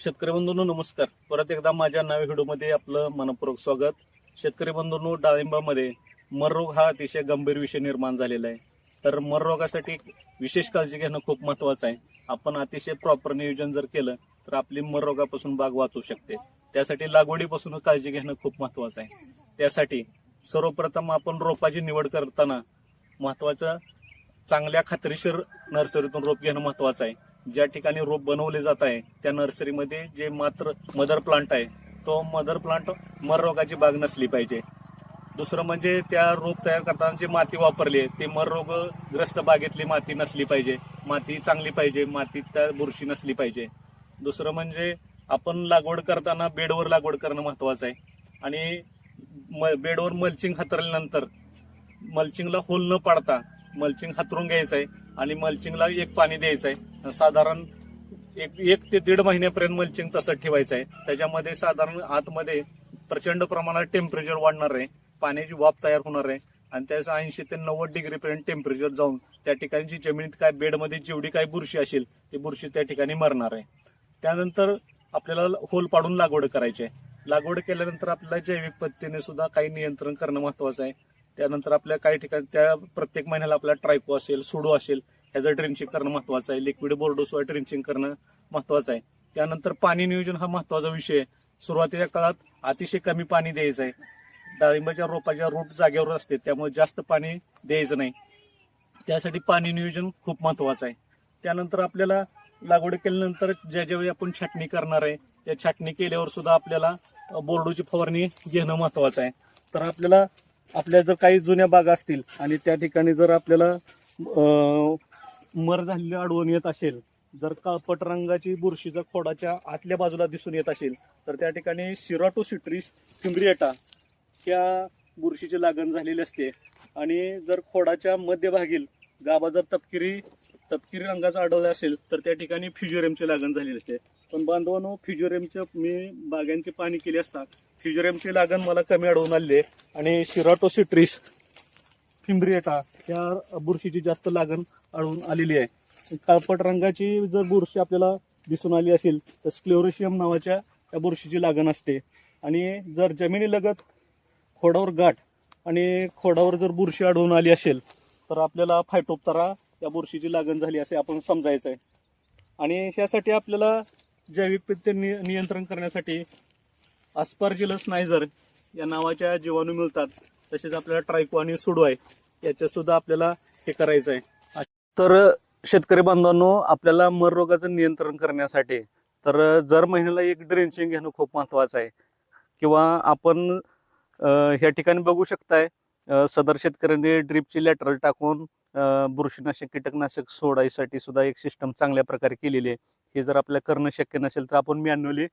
शेतकरी बंधूंनो नमस्कार. परत एकदा माझ्या नव्या व्हिडिओमध्ये आपलं मनपूर्वक स्वागत. शेतकरी बंधूंनो डाळिंबामध्ये मररोग हा अतिशय गंभीर विषय निर्माण झालेला आहे. तर मररोगासाठी विशेष काळजी घेणं खूप महत्वाचं आहे. आपण अतिशय प्रॉपर नियोजन जर केलं तर आपली मररोगापासून बाग वाचू शकते. त्यासाठी लागवडीपासून काळजी घेणं खूप महत्वाचं आहे. त्यासाठी सर्वप्रथम आपण रोपाची निवड करताना महत्वाचं चांगल्या खात्रीशीर नर्सरीतून रोप घेणं महत्वाचं आहे. ज्या ठिकाणी रोप बनवले जात आहे त्या नर्सरीमध्ये जे मात्र मदर प्लांट आहे तो मदर प्लांट मर रोगाची बाग नसली पाहिजे. दुसरं म्हणजे त्या रोप तयार करताना जी माती वापरली आहे ती मर रोगग्रस्त बागेतली माती नसली पाहिजे. माती चांगली पाहिजे माती त्या बुरशी नसली पाहिजे. दुसरं म्हणजे आपण लागवड करताना बेडवर लागवड करणं महत्वाचं आहे. आणि म- बेडवर मल्चिंग हातरल्यानंतर मल्चिंगला होल न पाडता मल्चिंग हातरून घ्यायचं आहे आणि मल्चिंगला एक पाणी द्यायचं आहे. साधारण एक एक ते दीड महिन्यापर्यंत मल्चिंग तसं ठेवायचं आहे. त्याच्यामध्ये साधारण आतमध्ये प्रचंड प्रमाणात टेम्परेचर वाढणार आहे. पाण्याची वाफ तयार होणार आहे. आणि त्याचं ऐंशी ते नव्वद डिग्रीपर्यंत टेम्परेचर जाऊन त्या ठिकाणी जमिनीत काय बेडमध्ये जेवढी काय बुरशी असेल ती बुरशी त्या ठिकाणी मरणार आहे. त्यानंतर आपल्याला होल पाडून लागवड करायची आहे. लागवड केल्यानंतर आपल्याला जैविक पद्धतीने सुद्धा काही नियंत्रण करणं महत्वाचं आहे. त्यानंतर आपल्या काही ठिकाणी त्या प्रत्येक महिन्याला आपल्याला ट्रायको असेल सुडो असेल ह्याचं ड्रिंचिंग करणं महत्वाचं आहे. लिक्विड बोर्डोसवर ड्रिंचिंग करणं महत्वाचं आहे. त्यानंतर पाणी नियोजन हा महत्त्वाचा विषय आहे. सुरुवातीच्या काळात अतिशय कमी पाणी द्यायचं आहे. डाळिंबाच्या रोपाच्या रूट जागेवर असते त्यामुळे जास्त पाणी द्यायचं नाही. त्यासाठी पाणी नियोजन खूप महत्वाचं आहे. त्यानंतर आपल्याला लागवड केल्यानंतर ज्या ज्यावेळी आपण छाटणी करणार आहे त्या छाटणी केल्यावर सुद्धा आपल्याला बोर्डोची फवारणी घेणं महत्वाचं आहे. तर आपल्याला आपल्या जर काही जुन्या बागा असतील आणि त्या ठिकाणी जर आपल्याला मर झालेली आढळून येत असेल जर काळपट रंगाची बुरशी जर खोडाच्या आतल्या बाजूला दिसून येत असेल तर त्या ठिकाणी सिराटोसिट्रीस फिम्ब्रिएटा त्या बुरशीची लागण झालेली असते. आणि जर खोडाच्या मध्यभागील गाभा जर तपकिरी तपकिरी रंगाचा आढळला असेल तर त्या ठिकाणी फ्युजोरेमची लागण झालेली असते. पण बांधवांनो फ्युजोरेमच्या मी बागांची पाणी केली असता फ्युजोरेमची लागण मला कमी आढळून आलेली आहे. आणि सिराटोसिट्रीस फिम्ब्रिएटा या बुरशीची जास्त लागण आढळून आलेली आहे. काळपट रंगाची जर बुरशी आपल्याला दिसून आली असेल तर स्क्लेरोशियम नावाच्या त्या बुरशीची लागण असते. आणि जर जमिनीलगत खोडावर गाठ आणि खोडावर जर बुरशी आढळून आली असेल तर आपल्याला फायटोप्तरा या बुरशीची लागण झाली असे आपण समजायचं आहे आणि ह्यासाठी आपल्याला जैविक पित्त नि नियंत्रण करण्यासाठी अस्पर्जिलस नायझर या नावाच्या जीवाणू मिळतात. तसेच आपल्याला ट्रायको आणि सुडो आहे याच्यासुद्धा आपल्याला हे करायचं आहे तर शेतकरी बांधवांनो आपल्याला मर रोगाचं नियंत्रण करण्यासाठी तर जर महिन्याला एक ड्रेंचिंग घेणं खूप महत्त्वाचं आहे. किंवा आपण ह्या ठिकाणी बघू शकताय सदर शेतकऱ्यांनी ड्रिपची लॅटरल टाकून बुरशीनाशक कीटकनाशक सोडायसाठी सुद्धा एक सिस्टम चांगल्या प्रकारे केलेली आहे. हे जर आपल्याला करणं शक्य नसेल तर आपण मॅन्युअली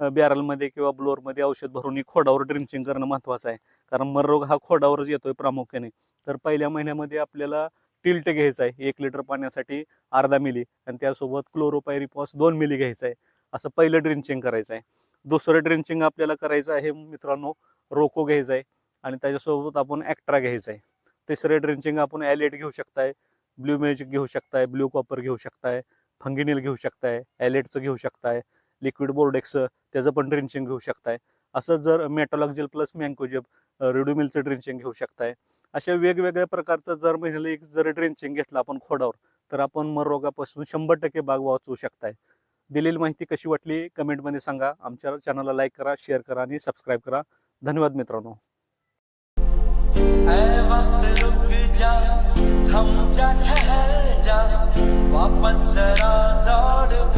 बॅरलमध्ये किंवा ब्लोअरमध्ये औषध भरून खोडावर ड्रिंचिंग करणं महत्त्वाचं आहे. कारण मर रोग हा खोडावरच येतोय प्रामुख्याने. तर पहिल्या महिन्यामध्ये आपल्याला टिल्ट घ्यायचा आहे एक लिटर पाण्यासाठी अर्धा मिली आणि त्यासोबत क्लोरोपायरिपॉस दोन मिली घ्यायचं आहे असं पहिलं ड्रिंचिंग करायचं आहे. दुसरं ड्रिंचिंग आपल्याला करायचं आहे मित्रांनो रोको घ्यायचा आहे आणि त्याच्यासोबत आपण ॲक्ट्रा घ्यायचा आहे. तिसरं ड्रिंचिंग आपण ॲलेट घेऊ शकताय ब्ल्यू मॅजिक घेऊ शकताय ब्ल्यू कॉपर घेऊ शकताय फंगिनिल घेऊ शकताय ॲलेटचं घेऊ शकताय लिक्विड बोर्डेक्स त्याचं पण ड्रिंचिंग घेऊ शकताय. असं जर मेटॉलॉक्जेल प्लस मँकोजेब रेडोमिलचं ड्रिंचिंग घेऊ शकताय. अशा वेगवेगळ्या प्रकारचं जर महिन्याला एक जर ड्रिंचिंग घेतलं आपण खोडावर तर आपण मर रोगापासून शंभर टक्के बाग वाचवू शकताय. दिलेली माहिती कशी वाटली कमेंटमध्ये सांगा. आमच्या चॅनलला लाईक करा शेअर करा आणि सबस्क्राईब करा. धन्यवाद मित्रांनो. जा ठहर जा. वापस जरा दौड़